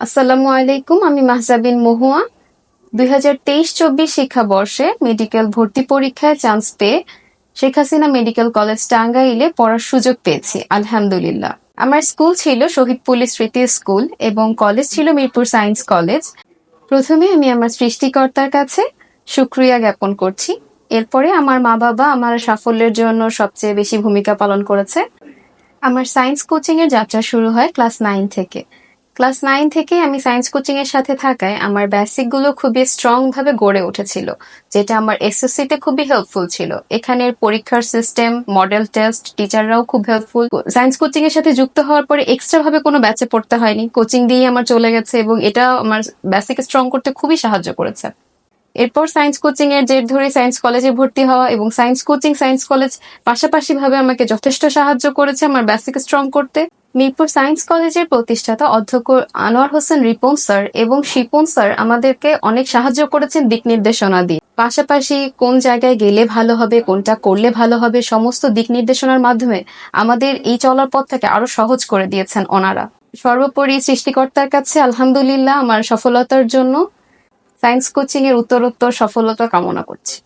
আসসালামু আলাইকুম, আমি মাহজাবিন মহুয়া। দুই হাজার তেইশ চব্বিশ শিক্ষাবর্ষে মেডিকেল ভর্তি পরীক্ষায় চান্স পেয়ে শেখ হাসিনা মেডিকেল কলেজ টাঙ্গাইলে পড়ার সুযোগ পেয়েছি, আলহামদুলিল্লাহ। আমার স্কুল ছিল শহীদ পুলিশ স্মৃতি স্কুল এবং কলেজ ছিল মিরপুর সায়েন্স কলেজ। প্রথমে আমি আমার সৃষ্টিকর্তার কাছে সুক্রিয়া জ্ঞাপন করছি। এরপরে আমার মা বাবা আমার সাফল্যের জন্য সবচেয়ে বেশি ভূমিকা পালন করেছে। আমার সায়েন্স কোচিং এর যাত্রা শুরু হয় ক্লাস নাইন থেকে। ক্লাস নাইন থেকে আমি সায়েন্স কোচিং এর সাথে থাকায় আমার বেসিকগুলো খুবই স্ট্রং ভাবে গড়ে উঠেছিল, যেটা আমার এসএসসি তে খুবই হেল্পফুল ছিল। এখানের পরীক্ষার সিস্টেম মডেল টেস্ট টিচাররাও খুব হেল্পফুল সায়েন্স কোচিং এর সাথে যুক্ত হওয়ার পরে এক্সট্রা ভাবে কোনো ব্যাচে পড়তে হয়নি। কোচিং দিয়েই আমার চলে গেছে এবং এটা আমার বেসিক স্ট্রং করতে খুবই সাহায্য করেছে। এরপর সায়েন্স কোচিং এর জের ধরে সায়েন্স কলেজে ভর্তি হওয়া এবং সায়েন্স কোচিং, সায়েন্স কলেজ পাশাপাশি ভাবে আমাকে যথেষ্ট সাহায্য করেছে আমার বেসিক স্ট্রং করতে। মিরপুর সায়েন্স কলেজের প্রতিষ্ঠাতা অধ্যক্ষ আনোয়ার হোসেন রিপন স্যার এবং শিপন স্যার আমাদেরকে অনেক সাহায্য করেছেন দিক নির্দেশনা দিয়ে। পাশাপাশি কোন জায়গায় গেলে ভালো হবে, কোনটা করলে ভালো হবে, সমস্ত দিক নির্দেশনার মাধ্যমে আমাদের এই চলার পথটাকে আরও সহজ করে দিয়েছেন ওনারা। সর্বোপরি সৃষ্টিকর্তার কাছে আলহামদুলিল্লাহ আমার সফলতার জন্য সায়েন্স কোচিং এর উত্তরোত্তর সফলতা কামনা করছি।